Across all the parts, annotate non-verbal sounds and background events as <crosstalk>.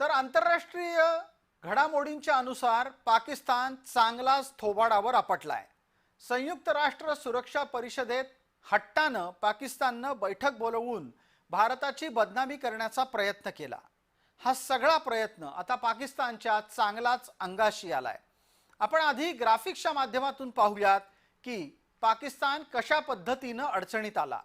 तर आंतरराष्ट्रीय घडामोडींच्या अनुसार पाकिस्तान चांगलाच थोबाडावर आपटलाय. संयुक्त राष्ट्र सुरक्षा परिषदेत हट्टानं पाकिस्ताननं बैठक बोलवून भारताची बदनामी करण्याचा प्रयत्न केला. हा सगळा प्रयत्न आता पाकिस्तानच्या चांगलाच अंगाशी आलाय. आपण आधी ग्राफिक्सच्या माध्यमातून पाहूयात की पाकिस्तान कशा पद्धतीनं अडचणीत आला.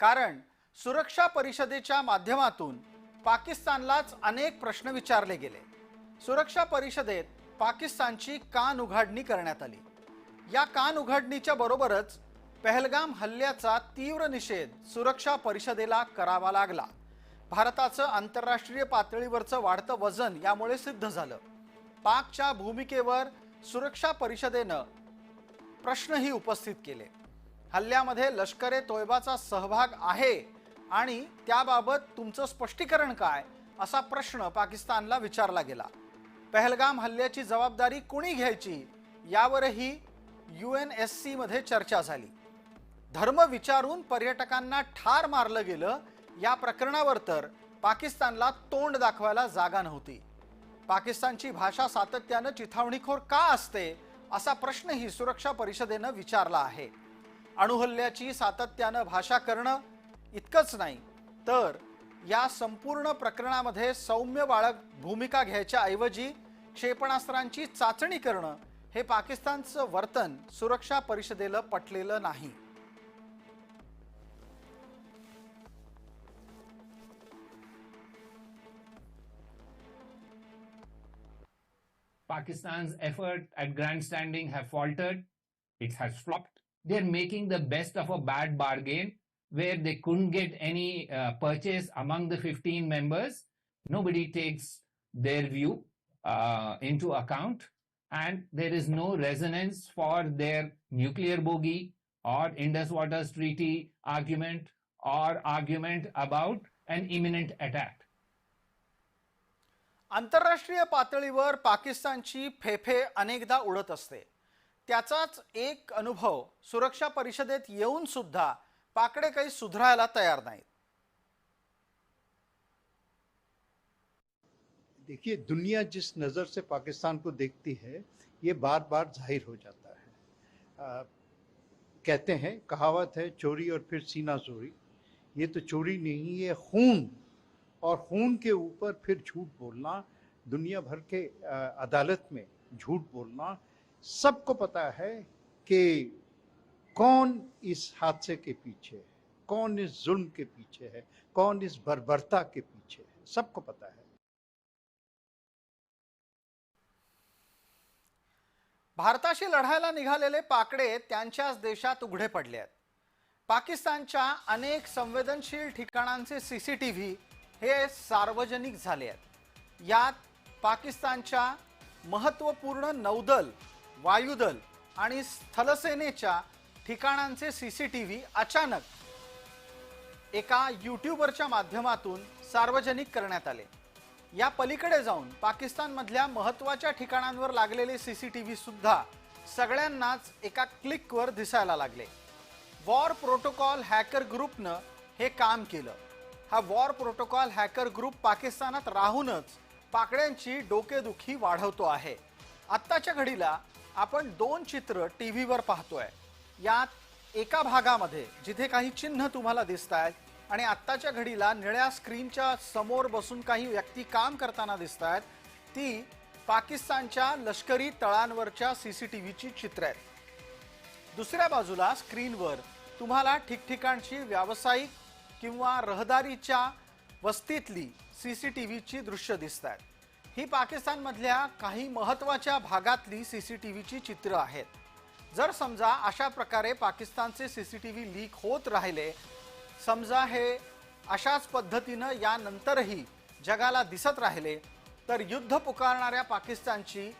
कारण सुरक्षा परिषदेच्या माध्यमातून पाकिस्तानलाच अनेक प्रश्न विचारले गेले. सुरक्षा परिषदेत पाकिस्तानची कान उघाडणी करण्यात आली. या कान उघडणीच्या बरोबरच पहलगाम हल्ल्याचा तीव्र निषेध सुरक्षा परिषदेला करावा लागला. भारताचं आंतरराष्ट्रीय पातळीवरचं वाढतं वजन यामुळे सिद्ध झालं. पाकच्या भूमिकेवर सुरक्षा परिषदेनं प्रश्नही उपस्थित केले. हल्ल्यामध्ये लष्करे तोयबाचा सहभाग आहे आणि त्याबाबत तुमचं स्पष्टीकरण काय असा प्रश्न पाकिस्तानला विचारला गेला. पहलगाम हल्ल्याची जबाबदारी कुणी घ्यायची यावरही यू एन एस सीमध्ये चर्चा झाली. धर्म विचारून पर्यटकांना ठार मारलं गेलं या प्रकरणावर तर पाकिस्तानला तोंड दाखवायला जागा नव्हती. पाकिस्तानची भाषा सातत्यानं चिथावणीखोर का असते असा प्रश्नही सुरक्षा परिषदेनं विचारला आहे. अणुहल्ल्याची सातत्यानं भाषा करणं इतकंच नाही तर या संपूर्ण प्रकरणामध्ये सौम्य बाळक भूमिका घ्यायच्या ऐवजी क्षेपणास्त्रांची चाचणी करणं हे पाकिस्तानचं वर्तन सुरक्षा परिषदेला पटलेलं नाही Pakistan's effort at grandstanding have faltered. It has flopped. They're making the best of a bad bargain where they couldn't get any uh, purchase among the 15 members. Nobody takes their view uh, into account. And there is no resonance for their nuclear bogey or Indus Waters Treaty argument or argument about an imminent attack. आंतरराष्ट्रीय पातळीवर पाकिस्तानची फेफे अनेकदा उडत असते त्याचाच एक अनुभव सुरक्षा परिषदेत येऊन सुद्धा पाकडे काही सुधारायला तयार नाहीत. देखिए दुनिया जिस नज़र से पाकिस्तान को देखती है ये बार बार ज़ाहिर हो जाता है। आ, कहते हैं कहावत है चोरी और फिर सीना चोरी। ये तो चोरी नहीं ये खून। और खून के ऊपर फिर झूठ बोलना दुनिया भर के आ, अदालत में झूठ बोलना सबको पता है कि कौन इस हादसे के पीछे है? कौन इस जुल्म के पीछे है? कौन इस बर्बरता के पीछे है? सबको पता है। भारताशी लढायला निघालेले पाकडे त्यांच्याच देशात उघडे पडले आहेत. पाकिस्तानच्या अनेक संवेदनशील ठिकाणांचे सी सी टी व्ही हे सार्वजनिक झाले आहेत. यात पाकिस्तानच्या महत्त्वपूर्ण नौदल वायुदल आणि स्थलसेनेच्या ठिकाणांचे सी सी टी व्ही अचानक एका यूट्यूबरच्या माध्यमातून सार्वजनिक करण्यात आले. या पलीकडे जाऊन पाकिस्तानमधल्या महत्त्वाच्या ठिकाणांवर लागलेले सी सी टी सुद्धा सगळ्यांनाच एका क्लिकवर दिसायला लागले. वॉर प्रोटोकॉल हॅकर ग्रुपनं हे काम केलं. हा वॉर प्रोटोकॉल हॅकर ग्रुप पाकिस्तानात राहूनच पाकड्यांची डोकेदुखी वाढवतो आहे. आत्ताच्या घडीला आपण दोन चित्र टी व्हीवर पाहतोय. यात एका भागामध्ये जिथे काही चिन्ह तुम्हाला दिसत आहेत आणि आत्ताच्या घडीला निळ्या स्क्रीनच्या समोर बसून काही व्यक्ती काम करताना दिसत आहेत ती पाकिस्तानच्या लष्करी तळांवरच्या सी सी टी व्हीची चित्र आहेत. दुसऱ्या बाजूला स्क्रीनवर तुम्हाला ठिकठिकाणची व्यावसायिक किंवा रहदारीच्या वस्तीतली सी सी टी व्हीची दृश्य दिसत आहेत ही पाकिस्तानमधल्या काही महत्त्वाच्या भागातली सी सी टी व्हीची चित्र आहेत. जर समजा अशा प्रकारे पाकिस्तानचे C C T V leak होत राहिले समजा हे अशाच पद्धतीनं यानंतरही जगाला दिसत राहिले तर युद्ध पुकारणाऱ्या पाकिस्तानची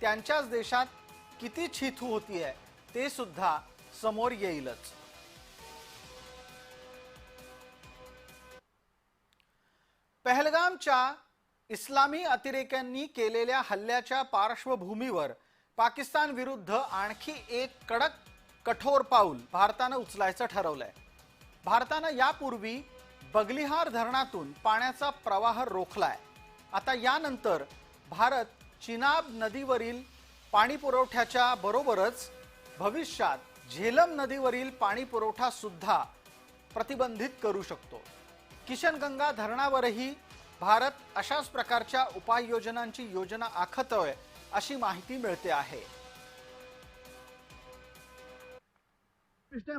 त्यांच्याच देशात किती छिथू होती आहे ते सुद्धा समोर येईलच. पहलगामच्या इस्लामी अतिरेक्यांनी केलेल्या हल्ल्याच्या पार्श्वभूमीवर पाकिस्तान विरुद्ध आणखी एक कडक कठोर पाऊल भारतानं उचलायचं ठरवलंय. भारतानं यापूर्वी बगलिहार धरणातून पाण्याचा प्रवाह रोखलाय. आता यानंतर भारत चिनाब नदीवरील पाणी पुरवठ्याच्या बरोबरच भविष्यात झेलम नदीवरील पाणी पुरवठा सुद्धा प्रतिबंधित करू शकतो. किशनगंगा धरणावरही भारत अशाच प्रकारच्या उपाययोजनांची योजना आखतोय. अशी माहिती मिळते आहे.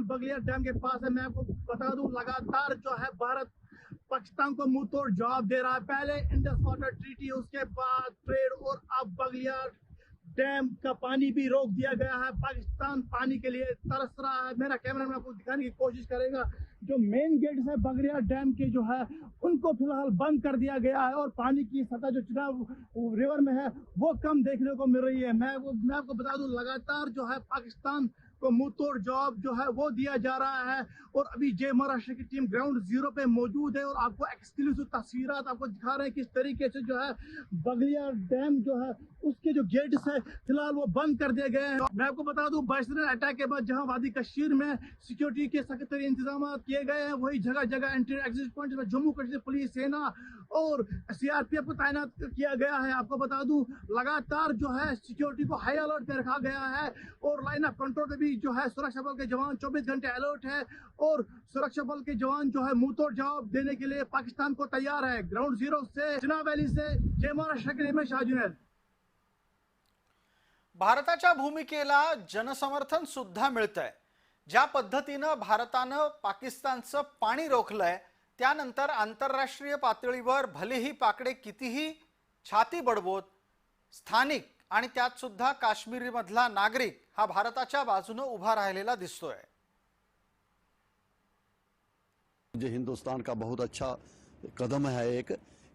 बगलिया डैम के पास है, मैं आपको बता दूँ, लगातार जो है भारत पाकिस्तान को मुँह तोड़ जवाब दे रहा है। पहले इंडस वाटर ट्रीटी उसके बाद ट्रेड और अब बगलिया डैम का पानी भी रोक दिया गया है। पाकिस्तान पानी के लिए तरस रहा है। मेरा कैमरा मैन आपको दिखाने की कोशिश करेगा। जो मेन गेट है बगरिया डैम के जो है, उनको फ़िलहाल बंद कर दिया गया है और पानी की सतह जो चुनाव रिवर में है, वो कम देखने को मिल रही है। मैं वो, मैं आपको बता दूँ, लगातार जो है पाकिस्तान को मुँह तोड़ जवाब जो है वो दिया जा रहा है। और अभी जय महाराष्ट्र की टीम ग्राउंड ज़ीरो पे मौजूद है और आपको एक्सक्लूसिव तस्वीर आपको दिखा रहे हैं किस तरीके से जो है बगलिया डैम जो है, उसके जो गेट्स है, फ़िलहाल वो बंद कर दिए गए हैं। मैं आपको बता दूँ बाइसरन अटैक के बाद जहाँ वादी कश्मीर में सिक्योरिटी के सख्त इंतज़ाम किए गए हैं, वही जगह जगह entry exit point Jammu Kashmir police सेना और सीआरपीएफ को तैनात किया गया है। आपको बता दूँ, लगातार जो है सिक्योरिटी को हाई अलर्ट पे रखा गया है और लाइन ऑफ़ कंट्रोल पे भी जो है सुरक्षा बल के जवान 24 घंटे अलर्ट है और सुरक्षा बल के जवान जो है मुँह तोड़ जवाब देने के लिए पाकिस्तान को तैयार है। ग्राउंड ज़ीरो से चिनाब वैली से, जय महाराष्ट्र के लिए मैं शाह जुनैद भारताच्या भूमिकेला जनसमर्थन सुद्धा मिळतंय. ज्या पद्धतीनं भारतानं पाकिस्तानचं पाणी रोखलंय त्यानंतर आंतरराष्ट्रीय पातळीवर भलेही पाकडे कितीही छाती बडबोत स्थानिक आणि त्यात सुद्धा काश्मीरमधला नागरिक हा भारताच्या बाजूनं उभा राहिलेला दिसतोय. जो हिंदुस्तान का बहुत अच्छा कदम है एक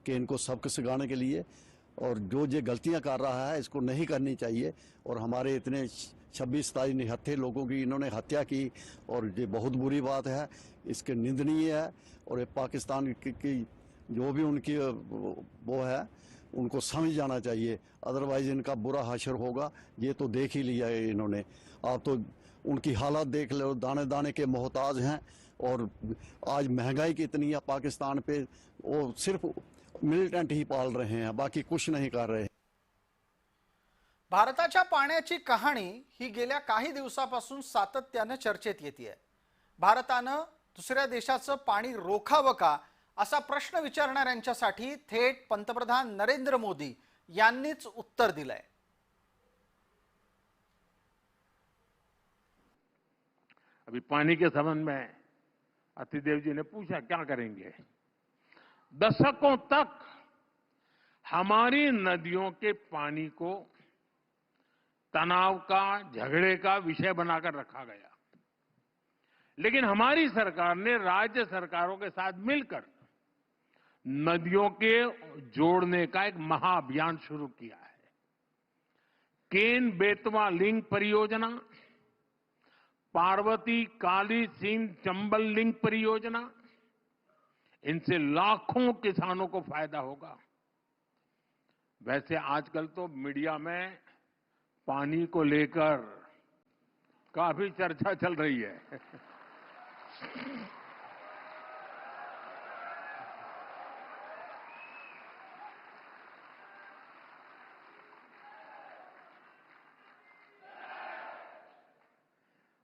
कि इनको सबक सिखाने के लिए और जो ये गलतियाँ कर रहा है इसको नहीं करनी चाहिए। और हमारे इतने छब्बीस सताईस निहत्थे लोगों की इन्होंने हत्या की और ये बहुत बुरी बात है। इसके निंदनीय है और ये पाकिस्तान की, जो भी उनकी वो है उनको समझ जाना चाहिए। अदरवाइज़ इनका बुरा हशर होगा। ये तो देख ही लिया है इन्होंने। आप तो उनकी हालत देख लो दाने दाने के मोहताज हैं और आज महँगाई कितनी है पाकिस्तान पे वो सिर्फ़ मिलिटेंट ही पाल रहे हैं बाकी कुछ नहीं कर रहे भारताच्या पाण्याची कहाणी ही गेल्या काही दिवसापासून सातत्यानं चर्चेत येते भारतानं दुसऱ्या देशाचं पाणी रोखावं का असा प्रश्न विचारणाऱ्यांच्यासाठी थेट पंतप्रधान नरेंद्र मोदी यांनीच उत्तर दिलंय. अभी पानी के संबंध में अतिदेव जी ने पूछा क्या करेंगे? दशकों तक हमारी नदियों के पानी को तनाव का, झगड़े का विषय बनाकर रखा गया। लेकिन हमारी सरकार ने राज्य सरकारों के साथ मिलकर नदियों के जोड़ने का एक महाअभियान शुरू किया है। केन बेतवा लिंक परियोजना, पार्वती काली सिंह चंबल लिंक परियोजना इनसे लाखों किसानों को फ़ायदा होगा। वैसे आजकल तो मीडिया में पानी को लेकर काफ़ी चर्चा चल रही है।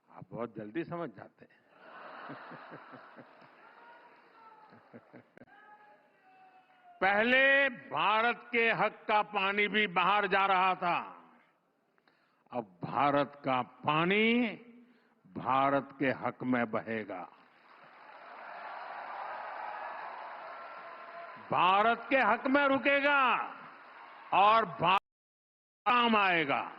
आप बहुत जल्दी समझ जाते हैं। <laughs> पहले भारत के हक का पानी भी बाहर जा रहा था। अब भारत का पानी भारत के हक में बहेगा। भारत के हक में रुकेगा और भारत काम आएगा।